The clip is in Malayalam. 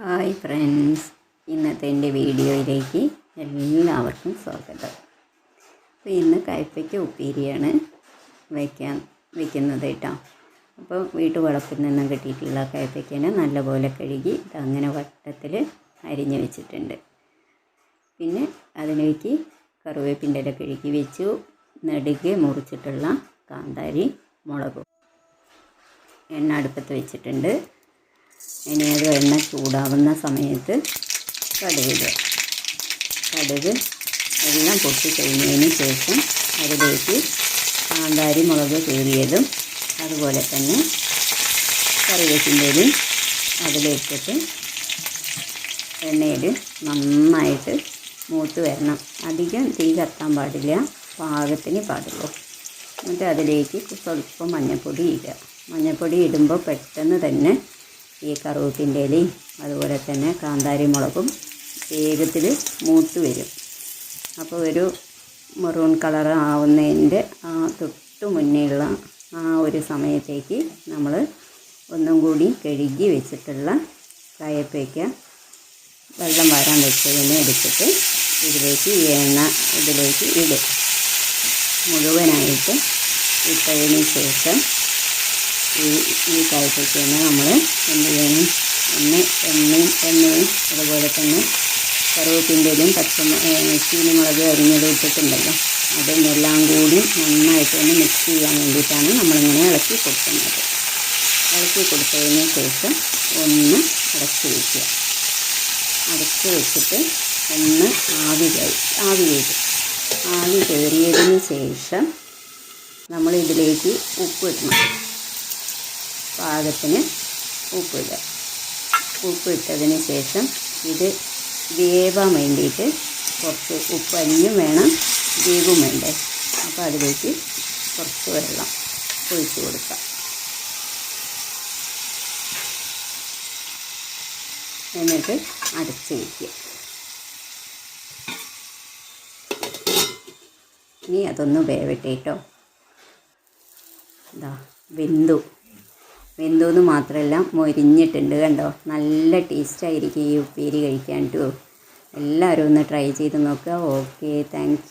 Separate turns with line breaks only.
Hi friends. ഇന്നത്തെ എന്റെ വീഡിയോയിലേക്ക് എല്ലാവർക്കും സ്വാഗതം. അപ്പോൾ ഇന്ന് കയ്പയ്ക്ക് ഉപ്പേരിയാണ് വയ്ക്കാൻ വയ്ക്കുന്നത് കേട്ടോ. അപ്പോൾ വീട്ടുവളപ്പിൽ നിന്നും കിട്ടിയിട്ടുള്ള കയ്പയ്ക്കനെ നല്ലപോലെ കഴുകി അങ്ങനെ വട്ടത്തിൽ അരിഞ്ഞു വെച്ചിട്ടുണ്ട്. പിന്നെ അതിലേക്ക് കറിവേപ്പിന്റെ ഇല കഴുകി വെച്ചു. നെടുകെ മുറിച്ചിട്ടുള്ള കാന്താരി മുളകും എണ്ണ അടുപ്പത്ത് വെച്ചിട്ടുണ്ട്. ഇനി അത് എണ്ണ ചൂടാവുന്ന സമയത്ത് കടുക് കടുക് എല്ലാം പൊട്ടി കഴിഞ്ഞതിന് ശേഷം അതിലേക്ക് കാന്താരി മുളക് കീറിയതും അതുപോലെ തന്നെ കറിവേപ്പിന്റെയും അതിലേക്കിട്ട് എണ്ണയിൽ നന്നായിട്ട് മൂത്ത് വരണം. അധികം തീ കത്താൻ പാടില്ല. പാകത്തിന് പാടുള്ളൂ. എന്നിട്ട് അതിലേക്ക് സ്വല്പം മഞ്ഞൾപ്പൊടി ഇടുക. മഞ്ഞൾപ്പൊടി ഇടുമ്പോൾ പെട്ടെന്ന് തന്നെ ഈ കറുവപ്പിന്റെ ഇലയും അതുപോലെ തന്നെ കാന്താരി മുളകും വേഗത്തിൽ മൂത്ത് വരും. അപ്പോൾ ഒരു മെറൂൺ കളർ ആവുന്നതിന്റെ ആ തൊട്ട് മുന്നേയുള്ള ആ ഒരു സമയത്തേക്ക് നമ്മൾ ഒന്നും കൂടി കഴുകി വെച്ചിട്ടുള്ള കയപ്പയ്ക്ക വെള്ളം വരാൻ വെച്ചതിനെ എടുത്തിട്ട് ഇതിലേക്ക് ഈ എണ്ണ ഇതിലേക്ക് ഇടും. മുഴുവനായിട്ട് ഇട്ടതിന് ശേഷം ഈ ഈ തന്നെ നമ്മൾ എന്ത് ചെയ്യണം? ഒന്ന് എണ്ണയും എണ്ണയും അതുപോലെ തന്നെ കറുവപ്പിന്റെയും പച്ചമ ചീനിമുളക് അരിഞ്ഞത് ഇട്ടിട്ടുണ്ടല്ലോ. അതൊന്നെല്ലാം കൂടി നന്നായിട്ട് ഒന്ന് മിക്സ് ചെയ്യാൻ വേണ്ടിയിട്ടാണ് നമ്മളിങ്ങനെ ഇളക്കി കൊടുക്കുന്നത്. ഇളക്കി കൊടുത്തതിന് ശേഷം ഒന്ന് അടച്ച് വയ്ക്കുക അടച്ച് വെച്ചിട്ട് ഒന്ന് ആവി ആവി കയറി ആവി കയറിയതിന് ശേഷം നമ്മൾ ഇതിലേക്ക് ഉപ്പ് ഇടണം. പാകത്തിന് ഉപ്പിടുക. ഉപ്പ് ഇട്ടതിന് ശേഷം ഇത് വേവാൻ വേണ്ടിയിട്ട് കുറച്ച് ഉപ്പ് അരിഞ്ഞും വേണം വേവും വേണ്ടേ. അപ്പോൾ അതിലേക്ക് കുറച്ച് വെള്ളം ഒഴിച്ചു കൊടുക്കാം. എന്നിട്ട് അടച്ച് വയ്ക്കുക ഇനി അതൊന്ന് വേവട്ടെ കേട്ടോ. ഇതാ വെന്തു. വെന്തു എന്ന് മാത്രമല്ല മൊരിഞ്ഞിട്ടുണ്ട് കണ്ടോ? നല്ല ടേസ്റ്റ് ടേസ്റ്റായിരിക്കും ഈ ഉപ്പേരി കഴിക്കാൻ കേട്ടോ എല്ലാവരും ഒന്ന് ട്രൈ ചെയ്ത് നോക്കുക ഓക്കെ താങ്ക്